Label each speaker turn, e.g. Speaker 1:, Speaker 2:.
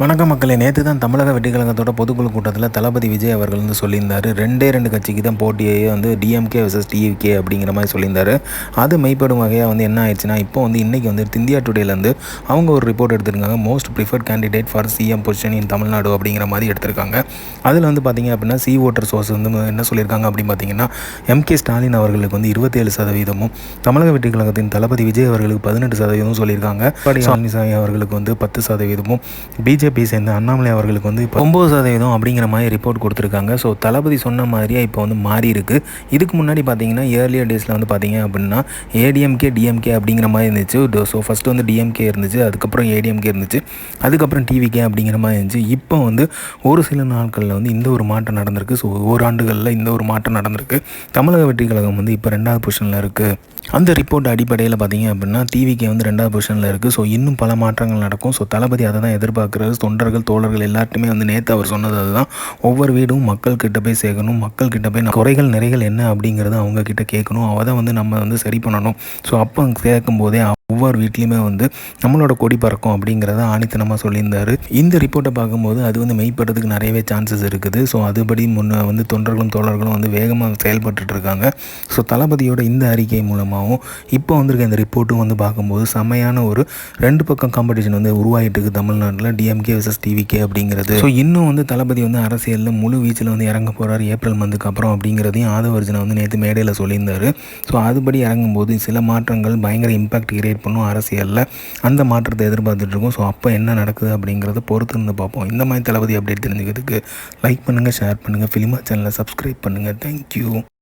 Speaker 1: வணக்கம் மக்களே. நேற்று தான் தமிழக வெற்றி கழகத்தோட பொதுக்குழு கூட்டத்தில் தளபதி விஜய் அவர்கள் வந்து சொல்லியிருந்தார். ரெண்டே ரெண்டு கட்சிக்கு தான் போட்டியே வந்து டிஎம்கே வர்சஸ் டிவிகே அப்படிங்கிற மாதிரி சொல்லியிருந்தார். அது மெய்ப்படும் வகையாக வந்து என்ன ஆயிடுச்சுன்னா இப்போ வந்து இன்றைக்கி வந்து இந்தியா டுடேலேருந்து அவங்க ஒரு ரிப்போர்ட் எடுத்திருக்காங்க. Most preferred candidate for CM position in Tamil Nadu அப்படிங்கிற மாதிரி எடுத்திருக்காங்க. அதில் வந்து பார்த்திங்க அப்படின்னா சி ஓட்டர் சோர்ஸ் வந்து என்ன சொல்லியிருக்காங்க அப்படின்னு பார்த்தீங்கன்னா எம்கே ஸ்டாலின் அவர்களுக்கு வந்து இருபத்தேழு சதவீதமும் தமிழக வெற்றி கழகத்தின் தளபதி விஜய் அவர்களுக்கு பதினெட்டு சதவீதமும் சொல்லியிருக்காங்க. பழனிசாமி அவர்களுக்கு வந்து பத்து சதவீதமும் பிஜேபி பிஜேபி சேர்ந்த அண்ணாமலை அவர்களுக்கு வந்து இப்போ ஒம்பது சதவீதம் அப்படிங்கிற மாதிரி ரிப்போர்ட் கொடுத்துருக்காங்க. ஸோ தளபதி சொன்ன மாதிரியே இப்போ வந்து மாறி இருக்குது இதுக்கு முன்னாடி பார்த்தீங்கன்னா ஏர்லியர் டேஸில் வந்து பார்த்தீங்க அப்படின்னா ஏடிஎம்கே டிஎம்கே அப்படிங்கிற மாதிரி இருந்துச்சு. ஸோ ஃபஸ்ட்டு வந்து டிஎம்கே இருந்துச்சு அதுக்கப்புறம் ஏடிஎம்கே இருந்துச்சு அதுக்கப்புறம் டிவிகே அப்படிங்கிற மாதிரி இருந்துச்சு. இப்போ வந்து ஒரு சில நாட்களில் வந்து இந்த ஒரு மாற்றம் நடந்திருக்கு. ஸோ ஓராண்டுகளில் இந்த ஒரு மாற்றம் நடந்திருக்கு. தமிழக வெற்றி கழகம் வந்து இப்போ ரெண்டாவது பொசிஷனில் இருக்குது அந்த ரிப்போர்ட் அடிப்படையில் பார்த்தீங்க அப்படின்னா டிவிகே வந்து ரெண்டாவது பொசிஷனில் இருக்குது ஸோ இன்னும் பல மாற்றங்கள் நடக்கும். ஸோ தளபதி அதை தான் எதிர்பார்க்குறாரு. தொண்டர்கள் தோழர்கள் எல்லாருமே வந்து நேற்று அவர் சொன்னது அதுதான். ஒவ்வொரு வீடும் மக்கள் கிட்ட போய் சேர்க்கணும். மக்கள் கிட்ட போய் குறைகள் நிறைகள் என்ன அப்படிங்கிறத அவங்க கிட்ட கேட்கணும் அதை வந்து நம்ம வந்து சரி பண்ணணும். ஸோ அப்போ கேட்கும் போதே ஒவ்வொரு வீட்லேயுமே வந்து நம்மளோட கொடி பறக்கும் அப்படிங்கிறத ஆணித்தனமாக சொல்லியிருந்தார். இந்த ரிப்போர்ட்டை பார்க்கும்போது அது வந்து மெய்ப்படுறதுக்கு நிறையவே சான்சஸ் இருக்குது. ஸோ அதுபடி முன்ன வந்து தொண்டர்களும் தோழர்களும் வந்து வேகமாக செயல்பட்டு இருக்காங்க. ஸோ தளபதியோட இந்த அறிக்கை மூலமாகவும் இப்போ வந்திருக்க இந்த ரிப்போர்ட்டும் வந்து பார்க்கும்போது செம்மையான ஒரு ரெண்டு பக்கம் காம்படிஷன் வந்து உருவாகிட்டு இருக்குது தமிழ்நாட்டில். டிஎம்கே விசஸ் டிவிகே அப்படிங்கிறது. ஸோ இன்னும் வந்து தளபதி வந்து அரசியலில் முழு வீச்சில் வந்து இறங்க போகிறார் ஏப்ரல் மந்த்துக்கு அப்புறம் அப்படிங்கிறதையும் ஆதவர்ஜனை வந்து நேற்று மேடையில் சொல்லியிருந்தார். ஸோ அதுபடி இறங்கும்போது சில மாற்றங்கள் பயங்கர இம்பாக்ட் கிரியேட் டிசைட் பண்ணும் அரசியலில். அந்த மாற்றத்தை எதிர்பார்த்துட்ருக்கோம் ஸோ அப்போ என்ன நடக்குது அப்படிங்கிறத பொறுத்து இருந்து பார்ப்போம். இந்த மாதிரி தளபதி அப்டேட் தெரிஞ்சுக்கிறதுக்கு லைக் பண்ணுங்கள் ஷேர் பண்ணுங்கள் ஃபிலிமா சேனலை சப்ஸ்கிரைப் பண்ணுங்கள் தேங்க்யூ